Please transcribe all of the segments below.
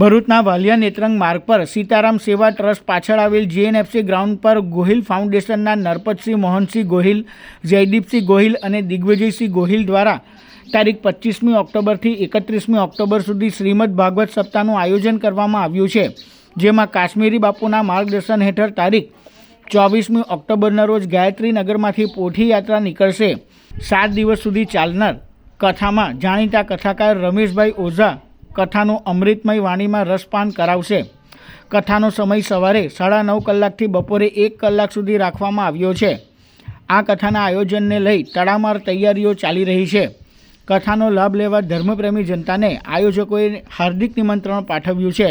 ભરૂચના વાલિયા નેત્રંગ માર્ગ પર સીતારામ સેવા ટ્રસ્ટ પાછળ આવેલ જીએનએફસી ગ્રાઉન્ડ પર ગોહિલ ફાઉન્ડેશનના નરપતસિંહ મોહનસિંહ ગોહિલ, જયદીપસિંહ ગોહિલ અને દિગ્વિજયસિંહ ગોહિલ દ્વારા તારીખ પચીસમી ઓક્ટોબરથી એકત્રીસમી ઓક્ટોબર સુધી શ્રીમદ ભાગવત સપ્તાહનું આયોજન કરવામાં આવ્યું છે, જેમાં કાશ્મીરી બાપુના માર્ગદર્શન હેઠળ તારીખ ચોવીસમી ઓક્ટોબરના રોજ ગાયત્રી નગરમાંથી પોઠી યાત્રા નીકળશે. સાત દિવસ સુધી ચાલનાર કથામાં જાણીતા કથાકાર રમેશભાઈ ઓઝા કથાનું અમૃતમય વાણીમાં રસપાન કરાવશે. કથાનો સમય સવારે સાડા નવ કલાકથી બપોરે એક કલાક સુધી રાખવામાં આવ્યો છે. આ કથાના આયોજનને લઈ તડામાર તૈયારીઓ ચાલી રહી છે. કથાનો લાભ લેવા ધર્મપ્રેમી જનતાને આયોજકોએ હાર્દિક નિમંત્રણ પાઠવ્યું છે.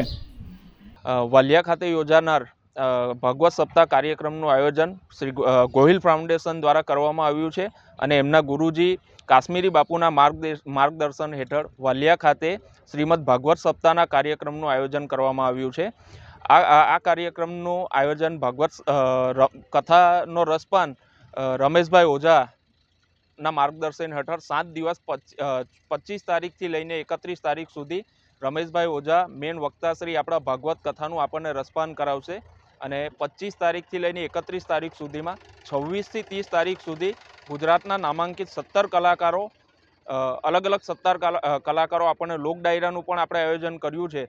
વાલિયા ખાતે યોજાનાર ભગવત સપ્તાહ કાર્યક્રમનું આયોજન શ્રી ગોહિલ ફાઉન્ડેશન દ્વારા કરવામાં આવ્યું છે અને એમના ગુરુજી કાશ્મીરી બાપુના માર્ગદે- માર્ગદર્શન હેઠળ વાલિયા ખાતે શ્રીમદ ભાગવત સપ્તાહના કાર્યક્રમનું આયોજન કરવામાં આવ્યું છે. આ આ કાર્યક્રમનું આયોજન ભાગવત કથાનો રસપાન રમેશભાઈ ઓઝાના માર્ગદર્શન હેઠળ સાત દિવસ પચીસ તારીખથી લઈને એકત્રીસ તારીખ સુધી રમેશભાઈ ઓઝા મેન વક્તાશ્રી આપણા ભાગવત કથાનું આપણને રસપાન કરાવશે. અને પચીસ તારીખથી લઈને એકત્રીસ તારીખ સુધીમાં છવ્વીસથી ત્રીસ તારીખ સુધી ગુજરાતના નામાંકિત સત્તર કલાકારો અલગ અલગ સત્તર કલા- કલાકારો આપણને લોક ડાયરાનું પણ આપણે આયોજન કર્યું છે.